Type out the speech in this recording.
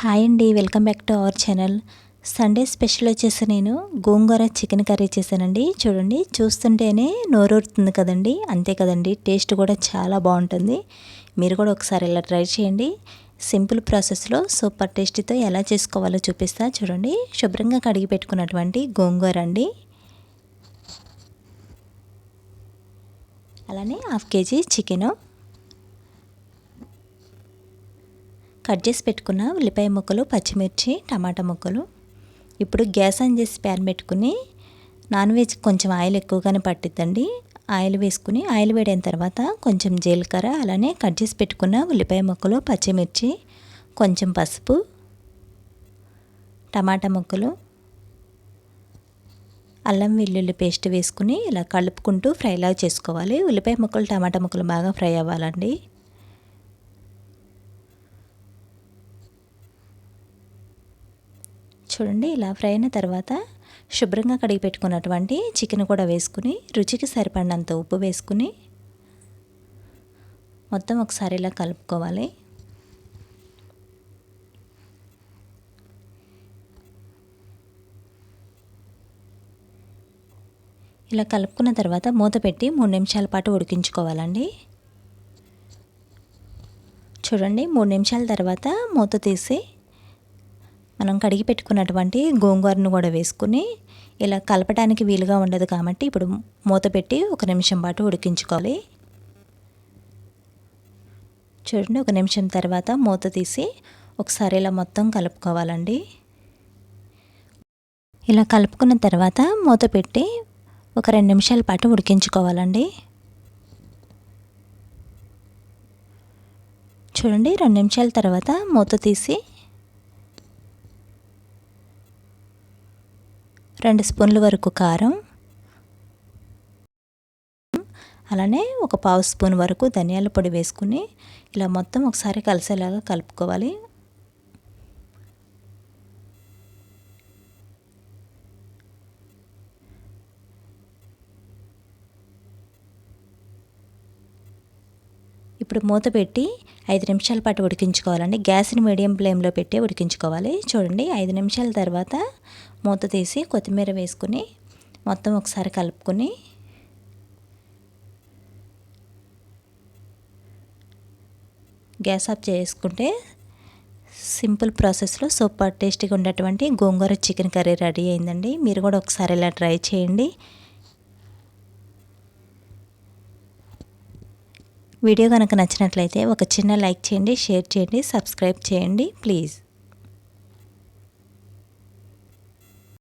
Hi అండి welcome back to our channel. Sunday special వచ్చేసి నేను గోంగూర చికెన్ కర్రీ చేశానండి. చూడండి చూస్తుంటేనే నోరూరుతుంది కదండి. అంతే కదండి టేస్ట్ కూడా చాలా బాగుంటుంది. మీరు కూడా ఒకసారి ఇలా ట్రై చేయండి. సింపుల్ ప్రాసెస్లో సూపర్ టేస్టీతో ఎలా చేసుకోవాలో చూపిస్తా. చూడండి శుభ్రంగా కడిగి పెట్టుకున్నటువంటి గోంగూర అండి. అలానే హాఫ్ కేజీ చికెను. కట్ చేసి పెట్టుకున్న ఉల్లిపాయ ముక్కలు పచ్చిమిర్చి టమాటా ముక్కలు. ఇప్పుడు గ్యాస్ ఆన్ చేసి ప్యాన్ పెట్టుకుని నాన్ వెజ్ కొంచెం ఆయిల్ ఎక్కువగానే పట్టిద్దండి. ఆయిల్ వేసుకుని ఆయిల్ వేడైన తర్వాత కొంచెం జీలకర్ర అలానే కట్ చేసి పెట్టుకున్న ఉల్లిపాయ ముక్కలు పచ్చిమిర్చి కొంచెం పసుపు టమాటా ముక్కలు అల్లం వెల్లుల్లి పేస్ట్ వేసుకుని ఇలా కలుపుకుంటూ ఫ్రైలా చేసుకోవాలి. ఉల్లిపాయ ముక్కలు టమాటా ముక్కలు బాగా ఫ్రై అవ్వాలండి. చూడండి ఇలా ఫ్రై అయిన తర్వాత శుభ్రంగా కడిగి పెట్టుకున్నటువంటి చికెన్ కూడా వేసుకుని రుచికి సరిపడినంత ఉప్పు వేసుకుని మొత్తం ఒకసారి ఇలా కలుపుకోవాలి. ఇలా కలుపుకున్న తర్వాత మూత పెట్టి మూడు నిమిషాల పాటు ఉడికించుకోవాలండి. చూడండి మూడు నిమిషాల తర్వాత మూత తీసి మనం కడిగి పెట్టుకున్నటువంటి గోంగూరను కూడా వేసుకుని ఇలా కలపడానికి వీలుగా ఉండదు కాబట్టి ఇప్పుడు మూత పెట్టి ఒక నిమిషం పాటు ఉడికించుకోవాలి. చూడండి ఒక నిమిషం తర్వాత మూత తీసి ఒకసారి ఇలా మొత్తం కలుపుకోవాలండి. ఇలా కలుపుకున్న తర్వాత మూత పెట్టి ఒక రెండు నిమిషాల పాటు ఉడికించుకోవాలండి. చూడండి రెండు నిమిషాల తర్వాత మూత తీసి రెండు స్పూన్ల వరకు కారం. అలానే ఒక పావు స్పూన్ వరకు ధనియాల పొడి వేసుకుని ఇలా మొత్తం ఒకసారి కలిసేలాగా కలుపుకోవాలి. ఇప్పుడు మూత పెట్టి ఐదు నిమిషాల పాటు ఉడికించుకోవాలండి. గ్యాస్ని మీడియం ఫ్లేమ్లో పెట్టి ఉడికించుకోవాలి. చూడండి ఐదు నిమిషాల తర్వాత మూత తీసి కొత్తిమీర వేసుకుని మొత్తం ఒకసారి కలుపుకొని గ్యాస్ ఆఫ్ చేసుకుంటే సింపుల్ ప్రాసెస్లో సూపర్ టేస్టీగా ఉన్నటువంటి గోంగూర చికెన్ కర్రీ రెడీ అయిందండి. మీరు కూడా ఒకసారి ఇలా ట్రై చేయండి. వీడియో కనుక నచ్చినట్లయితే ఒక చిన్న లైక్ చేయండి షేర్ చేయండి సబ్స్క్రైబ్ చేయండి ప్లీజ్.